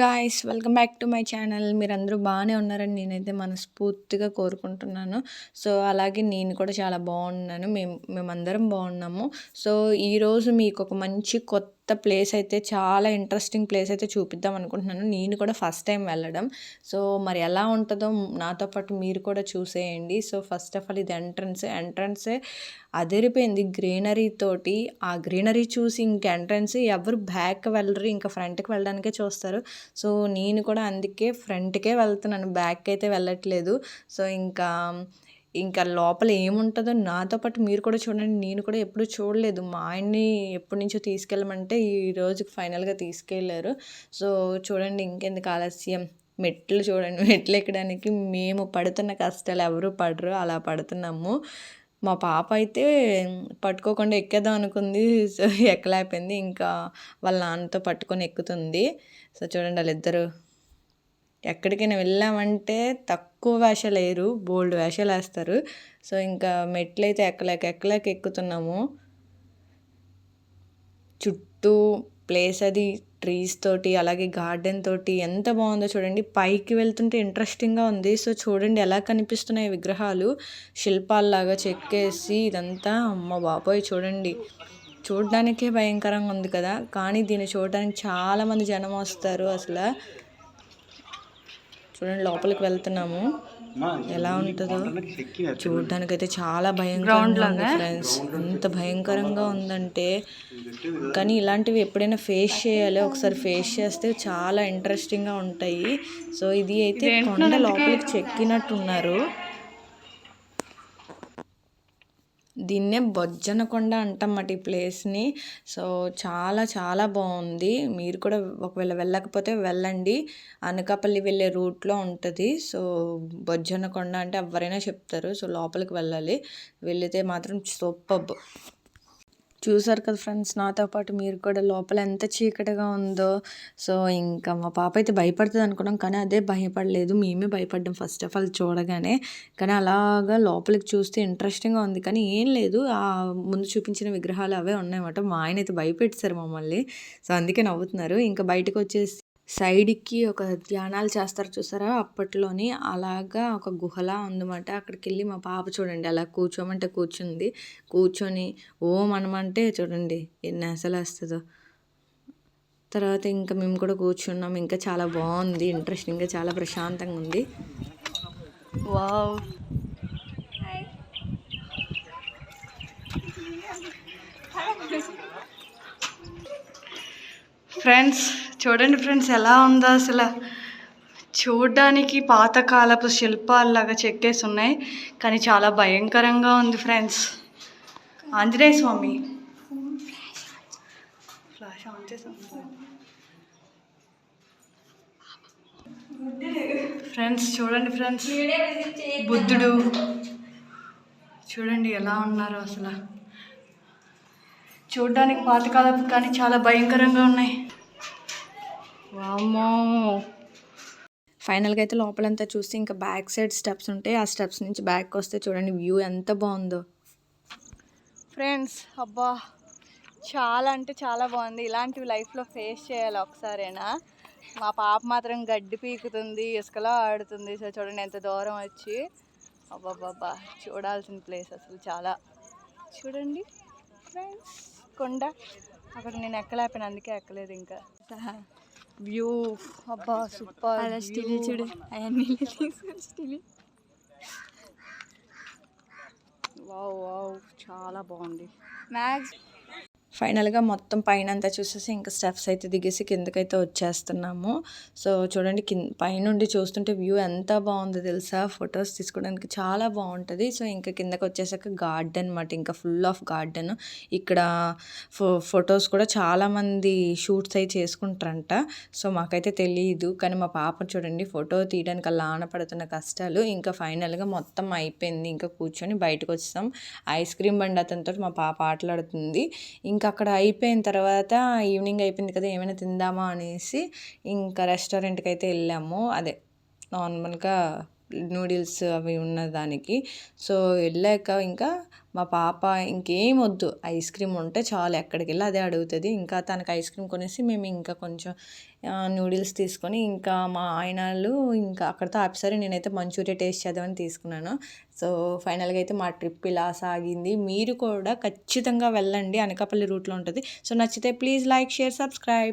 Guys welcome back to my channel మీరందరూ బాగానే ఉన్నారని నేనైతే మనస్ఫూర్తిగా కోరుకుంటున్నాను. సో అలాగే నేను కూడా చాలా బాగున్నాను. మేము మేమందరం బాగున్నాము. సో ఈరోజు మీకు ఒక మంచి కొత్త కొత్త ప్లేస్ అయితే చాలా ఇంట్రెస్టింగ్ ప్లేస్ అయితే చూపిద్దాం అనుకుంటున్నాను. నేను కూడా ఫస్ట్ టైం వెళ్ళడం. సో మరి ఎలా ఉంటుందో నాతో పాటు మీరు కూడా చూసేయండి. సో ఫస్ట్ ఆఫ్ ఆల్ ఇది ఎంట్రన్స్. ఎంట్రన్సే అదిరిపోయింది గ్రీనరీ తోటి. ఆ గ్రీనరీ చూసి ఇంక ఎంట్రన్స్ ఎవరు బ్యాక్ వెళ్ళరు. ఇంకా ఫ్రంట్కి వెళ్ళడానికే చూస్తారు. సో నేను కూడా అందుకే ఫ్రంట్కే వెళ్తున్నాను. బ్యాక్ అయితే వెళ్ళట్లేదు. సో ఇంకా ఇంకా లోపల ఏముంటుందో నాతో పాటు మీరు కూడా చూడండి. నేను కూడా ఎప్పుడు చూడలేదు. మా ఆయన్ని ఎప్పటి నుంచో తీసుకెళ్ళమంటే ఈ రోజుకి ఫైనల్గా తీసుకెళ్ళారు. సో చూడండి ఇంకెందుకు ఆలస్యం. మెట్లు చూడండి. మెట్లు ఎక్కడానికి మేము పడుతున్న కష్టాలు ఎవరు పడరు. అలా పడుతున్నాము. మా పాప అయితే పట్టుకోకుండా ఎక్కేద్దాం అనుకుంది. సో ఎక్కలేకపోయింది. ఇంకా వాళ్ళ నాన్నతో పట్టుకొని ఎక్కుతుంది. సో చూడండి వాళ్ళిద్దరు ఎక్కడికైనా వెళ్ళామంటే తక్కువ వేషాలు వేయరు బోల్డ్ వేషాలు వేస్తారు. సో ఇంకా మెట్లు అయితే ఎక్కలేక ఎక్కలేక ఎక్కుతున్నాము. చుట్టూ ప్లేస్ అది ట్రీస్ తోటి అలాగే గార్డెన్ తోటి ఎంత బాగుందో చూడండి. పైకి వెళ్తుంటే ఇంట్రెస్టింగ్గా ఉంది. సో చూడండి ఎలా కనిపిస్తున్నాయి విగ్రహాలు. శిల్పాల్లాగా చెక్కేసి ఇదంతా అమ్మ బాబోయ్ చూడండి. చూడడానికే భయంకరంగా ఉంది కదా. కానీ దీన్ని చూడడానికి చాలామంది జనం వస్తారు అసలు. చూడండి లోపలికి వెళ్తున్నాము. ఎలా ఉంటుందో చూడడానికి అయితే చాలా భయంకరంగా ఉంది ఫ్రెండ్స్. ఎంత భయంకరంగా ఉందంటే కానీ ఇలాంటివి ఎప్పుడైనా ఫేస్ చేయాలి ఒకసారి ఫేస్ చేస్తే చాలా ఇంట్రెస్టింగ్గా ఉంటాయి. సో ఇది అయితే కొండ లోపలికి చెక్కినట్టున్నారు. దీన్నే బొజ్జనకొండ అంటమాట ఈ ప్లేస్ని. సో చాలా చాలా బాగుంది మీరు కూడా ఒకవేళ వెళ్ళకపోతే వెళ్ళండి. అనకాపల్లి వెళ్ళే రూట్లో ఉంటుంది. సో బొజ్జనకొండ అంటే ఎవరైనా చెప్తారు. సో లోపలికి వెళ్ళాలి. వెళితే మాత్రం సూపర్ చూసారు కదా ఫ్రెండ్స్ నాతో పాటు మీరు కూడా లోపల ఎంత చీకటిగా ఉందో. సో ఇంకా మా పాప అయితే భయపడుతుంది అనుకున్నాం కానీ అదే భయపడలేదు. మేమే భయపడ్డాం ఫస్ట్ ఆఫ్ ఆల్ చూడగానే. కానీ అలాగా లోపలికి చూస్తే ఇంట్రెస్టింగ్గా ఉంది. కానీ ఏం లేదు ఆ ముందు చూపించిన విగ్రహాలు అవే ఉన్నాయన్నమాట. మా ఆయన అయితే భయపెట్టారు మమ్మల్ని. సో అందుకే నవ్వుతున్నారు. ఇంకా బయటకు వచ్చేసి సైడ్కి ఒక ధ్యానాలు చేస్తారు చూసారా? అప్పట్లోని అలాగా ఒక గుహలా ఉందన్నమాట. అక్కడికి వెళ్ళి మా పాప చూడండి అలా కూర్చోమంటే కూర్చుంది. కూర్చొని ఓం అనమంటే చూడండి ఎన్ని అసలు వస్తుందో. తర్వాత ఇంకా మేము కూడా కూర్చున్నాం. ఇంకా చాలా బాగుంది ఇంట్రెస్టింగ్గా చాలా ప్రశాంతంగా ఉంది. వావ్! ఫ్రెండ్స్ చూడండి ఫ్రెండ్స్ ఎలా ఉందో అసలు. చూడడానికి పాతకాలపు శిల్పాల్లాగా చెక్కేసి ఉన్నాయి కానీ చాలా భయంకరంగా ఉంది friends. Anjaneya Swami. Flash on friends చూడండి ఫ్రెండ్స్. బుద్ధుడు. చూడండి ఎలా ఉన్నారు అసలు. చూడడానికి పాతకాలపు కానీ చాలా భయంకరంగా ఉన్నాయి. వామ్మో. ఫైనల్గా అయితే లోపలంతా చూస్తే ఇంకా బ్యాక్ సైడ్ స్టెప్స్ ఉంటాయి. ఆ స్టెప్స్ నుంచి బ్యాక్ వస్తే చూడండి వ్యూ ఎంత బాగుందో. ఫ్రెండ్స్ అబ్బా చాలా అంటే చాలా బాగుంది. ఇలాంటివి లైఫ్లో ఫేస్ చేయాలి ఒకసారైనా. మా పాప మాత్రం గడ్డి పీకుతుంది ఇసుకలో ఆడుతుంది. సో చూడండి ఎంత దూరం వచ్చి. అబ్బాబ్బాబ్బా చూడాల్సిన ప్లేస్ అసలు చాలా. చూడండి ఫ్రెండ్స్ కొండ. అక్కడ నేను ఎక్కలేపాను అందుకే ఎక్కలేదు ఇంకా. వ్యూ అబ్బా సూపర్ అలా స్టిల్ చూడు అవన్నీ తీసుకొని వావ్ వావ్ చాలా బాగుంది. మ్యాక్స్ ఫైనల్గా మొత్తం పైన అంతా చూసేసి ఇంకా స్టెప్స్ అయితే దిగేసి కిందకైతే వచ్చేస్తున్నాము. సో చూడండి కింద పైనుండి చూస్తుంటే వ్యూ ఎంత బాగుందో తెలుసా? ఫొటోస్ తీసుకోవడానికి చాలా బాగుంటుంది సో ఇంకా కిందకి వచ్చేసాక గార్డెన్ అనమాట ఇంకా ఫుల్ ఆఫ్ గార్డెన్. ఇక్కడ ఫో ఫొటోస్ కూడా చాలామంది షూట్స్ అయి చేసుకుంటారంట. సో మాకైతే తెలియదు కానీ మా పాప చూడండి ఫోటో తీయడానికి అలా ఆనపడుతున్న కష్టాలు. ఇంకా ఫైనల్గా మొత్తం అయిపోయింది. ఇంకా కూర్చొని బయటకు వచ్చాం ఐస్ క్రీమ్ బండి అతనితో మా పాప ఆటలాడుతుంది. ఇంకా ఇంకా అక్కడ అయిపోయిన తర్వాత ఈవినింగ్ అయిపోయింది కదా ఏమైనా తిందామా అనేసి ఇంకా రెస్టారెంట్కి అయితే వెళ్ళాము. అదే నార్మల్గా నూడిల్స్ అవి ఉన్న దానికి. సో వెళ్ళాక ఇంకా మా పాప ఇంకేం వద్దు ఐస్ క్రీమ్ ఉంటే చాలు ఎక్కడికి వెళ్ళి అదే అడుగుతుంది. ఇంకా తనకి ఐస్ క్రీమ్ కొనేసి మేము ఇంకా కొంచెం నూడిల్స్ తీసుకొని ఇంకా మా ఆయనలు ఇంకా అక్కడితో ఆపేసారి నేనైతే మంచూరియా టేస్ట్ చేద్దామని తీసుకున్నాను. సో ఫైనల్గా అయితే మా ట్రిప్ ఇలా సాగింది. మీరు కూడా ఖచ్చితంగా వెళ్ళండి. అనకాపల్లి రూట్లో ఉంటుంది. సో నచ్చితే ప్లీజ్ లైక్ షేర్ సబ్స్క్రైబ్.